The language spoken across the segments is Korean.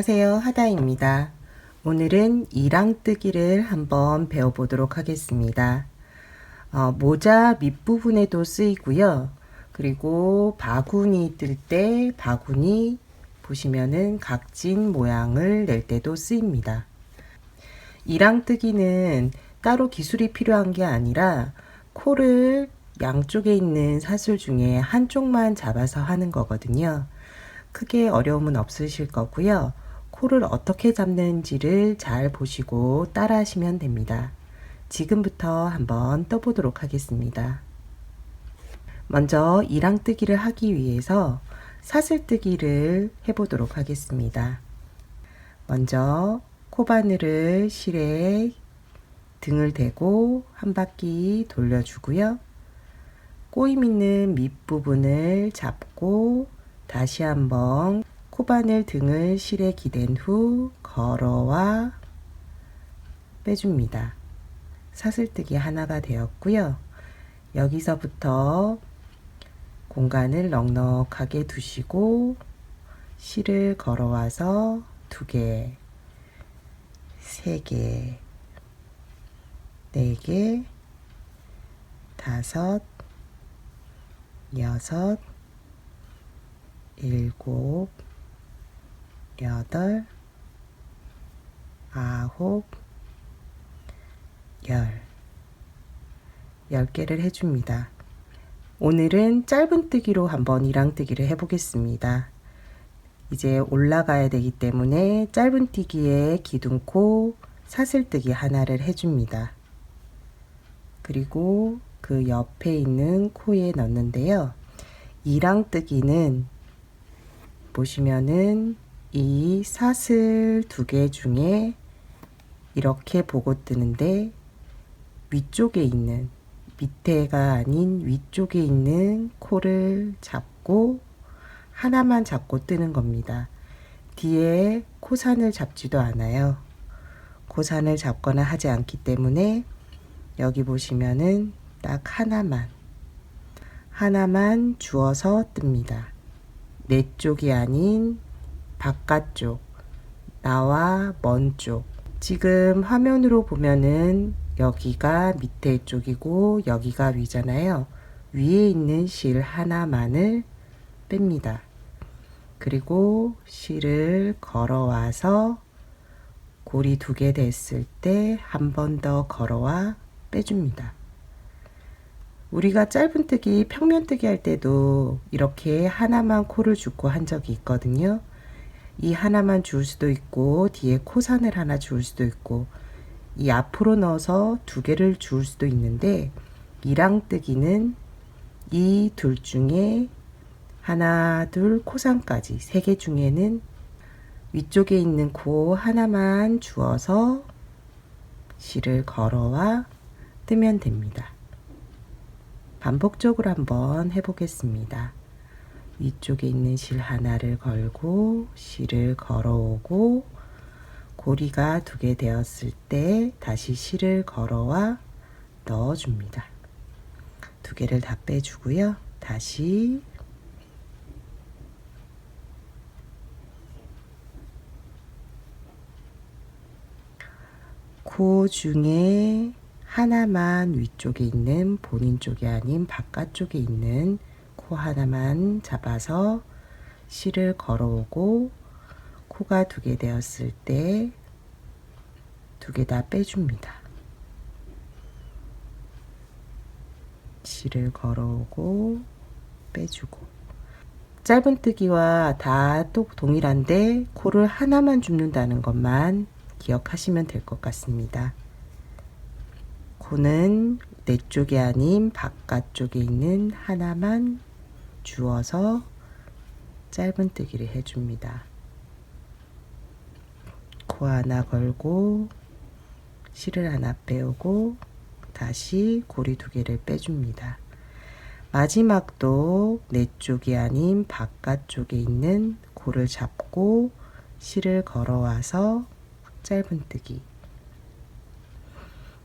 안녕하세요. 하다입니다. 오늘은 이랑뜨기를 한번 배워보도록 하겠습니다. 어, 모자 밑부분에도 쓰이고요. 그리고 바구니 뜰 때 바구니 보시면은 각진 모양을 낼 때도 쓰입니다. 이랑뜨기는 따로 기술이 필요한 게 아니라 코를 양쪽에 있는 사슬 중에 한쪽만 잡아서 하는 거거든요. 크게 어려움은 없으실 거고요. 코를 어떻게 잡는지를 잘 보시고 따라 하시면 됩니다. 지금부터 한번 떠보도록 하겠습니다. 먼저 이랑뜨기를 하기 위해서 사슬뜨기를 해보도록 하겠습니다. 먼저 코바늘을 실에 등을 대고 한 바퀴 돌려주고요. 꼬임 있는 밑부분을 잡고 다시 한번 코바늘 등을 실에 기댄 후 걸어와 빼줍니다. 사슬뜨기 하나가 되었고요. 여기서부터 공간을 넉넉하게 두시고 실을 걸어와서 두 개, 세 개, 네 개, 다섯, 여섯, 일곱, 여덟, 아홉, 열. 열 개를 해줍니다. 오늘은 짧은뜨기로 한번 이랑뜨기를 해보겠습니다. 이제 올라가야 되기 때문에 짧은뜨기에 기둥코 사슬뜨기 하나를 해줍니다. 그리고 그 옆에 있는 코에 넣는데요. 이랑뜨기는 보시면은 이 사슬 두 개 중에 이렇게 보고 뜨는데 위쪽에 있는 밑에가 아닌 위쪽에 있는 코를 잡고 하나만 잡고 뜨는 겁니다. 뒤에 코산을 잡지도 않아요. 코산을 잡거나 하지 않기 때문에 여기 보시면은 딱 하나만 하나만 주어서 뜹니다. 내 쪽이 아닌 바깥쪽 나와 먼 쪽 지금 화면으로 보면은 여기가 밑에 쪽이고 여기가 위잖아요. 위에 있는 실 하나만을 뺍니다. 그리고 실을 걸어와서 고리 두 개 됐을 때 한 번 더 걸어와 빼줍니다. 우리가 짧은뜨기, 평면뜨기 할 때도 이렇게 하나만 코를 줍고 한 적이 있거든요. 이 하나만 줄 수도 있고 뒤에 코산을 하나 줄 수도 있고 이 앞으로 넣어서 두 개를 줄 수도 있는데 이랑뜨기는 이 둘 중에 하나, 둘, 코산까지 세 개 중에는 위쪽에 있는 코 하나만 주어서 실을 걸어와 뜨면 됩니다. 반복적으로 한번 해보겠습니다. 위쪽에 있는 실 하나를 걸고 실을 걸어오고 고리가 두 개 되었을 때 다시 실을 걸어와 넣어줍니다. 두 개를 다 빼주고요. 다시 코 중에 하나만 위쪽에 있는 본인 쪽이 아닌 바깥쪽에 있는 코 하나만 잡아서 실을 걸어오고 코가 두 개 되었을 때 두 개 다 빼줍니다. 실을 걸어오고 빼주고 짧은뜨기와 다 또 동일한데 코를 하나만 줍는다는 것만 기억하시면 될 것 같습니다. 코는 내 쪽이 아닌 바깥쪽에 있는 하나만 주어서 짧은뜨기를 해줍니다. 코 하나 걸고 실을 하나 빼오고 다시 고리 두 개를 빼줍니다. 마지막도 내 쪽이 아닌 바깥쪽에 있는 고를 잡고 실을 걸어와서 짧은뜨기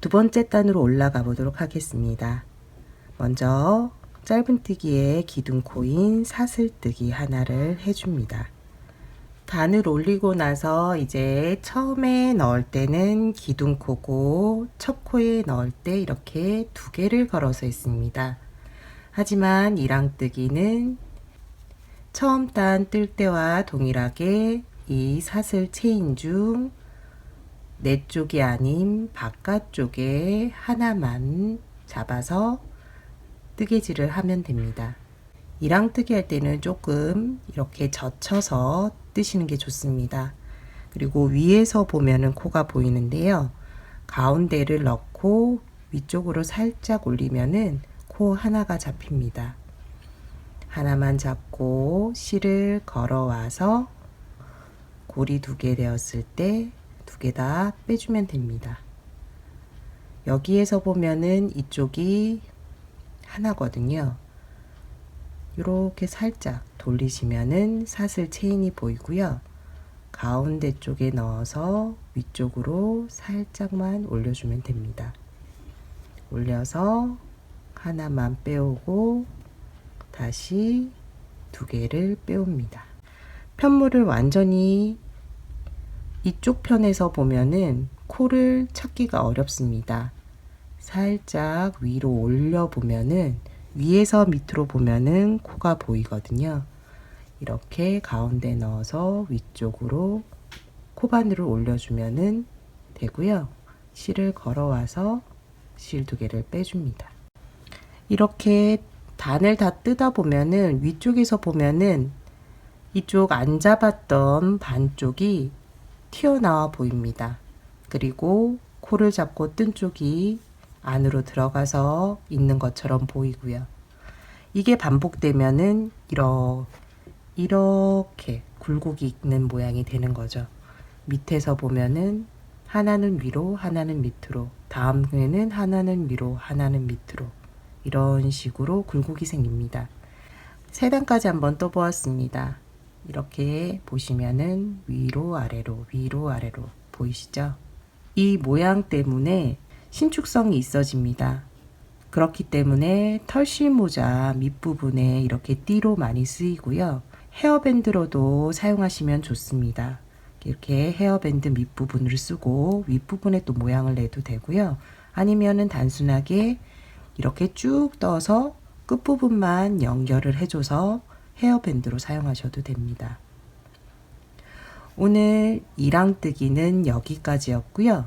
두 번째 단으로 올라가 보도록 하겠습니다. 먼저 짧은뜨기에 기둥 코인 사슬뜨기 하나를 해줍니다. 단을 올리고 나서 이제 처음에 넣을 때는 기둥 코고 첫 코에 넣을 때 이렇게 두 개를 걸어서 했습니다. 하지만 이랑뜨기는 처음 단 뜰 때와 동일하게 이 사슬 체인 중 내 쪽이 아닌 바깥쪽에 하나만 잡아서 뜨개질을 하면 됩니다. 이랑뜨기 할 때는 조금 이렇게 젖혀서 뜨시는 게 좋습니다. 그리고 위에서 보면은 코가 보이는데요. 가운데를 넣고 위쪽으로 살짝 올리면은 코 하나가 잡힙니다. 하나만 잡고 실을 걸어와서 고리 두 개 되었을 때 두 개 다 빼주면 됩니다. 여기에서 보면은 이쪽이 하나거든요. 이렇게 살짝 돌리시면은 사슬 체인이 보이고요. 가운데 쪽에 넣어서 위쪽으로 살짝만 올려주면 됩니다. 올려서 하나만 빼오고 다시 두 개를 빼옵니다. 편물을 완전히 이쪽 편에서 보면은 코를 찾기가 어렵습니다. 살짝 위로 올려 보면은 위에서 밑으로 보면은 코가 보이거든요. 이렇게 가운데 넣어서 위쪽으로 코바늘을 올려주면은 되고요. 실을 걸어와서 실 두 개를 빼줍니다. 이렇게 단을 다 뜯어 보면은 위쪽에서 보면은 이쪽 안 잡았던 반쪽이 튀어나와 보입니다. 그리고 코를 잡고 뜬 쪽이 안으로 들어가서 있는 것처럼 보이고요. 이게 반복되면은 이렇게 굴곡이 있는 모양이 되는 거죠. 밑에서 보면은 하나는 위로, 하나는 밑으로, 다음에는 하나는 위로, 하나는 밑으로 이런 식으로 굴곡이 생깁니다. 세 단까지 한번 또 보았습니다. 이렇게 보시면은 위로 아래로 위로 아래로 보이시죠? 이 모양 때문에 신축성이 있어집니다. 그렇기 때문에 털실 모자 밑부분에 이렇게 띠로 많이 쓰이고요. 헤어밴드로도 사용하시면 좋습니다. 이렇게 헤어밴드 밑부분을 쓰고 윗부분에 또 모양을 내도 되고요. 아니면은 단순하게 이렇게 쭉 떠서 끝부분만 연결을 해줘서 헤어밴드로 사용하셔도 됩니다. 오늘 이랑뜨기는 여기까지였고요.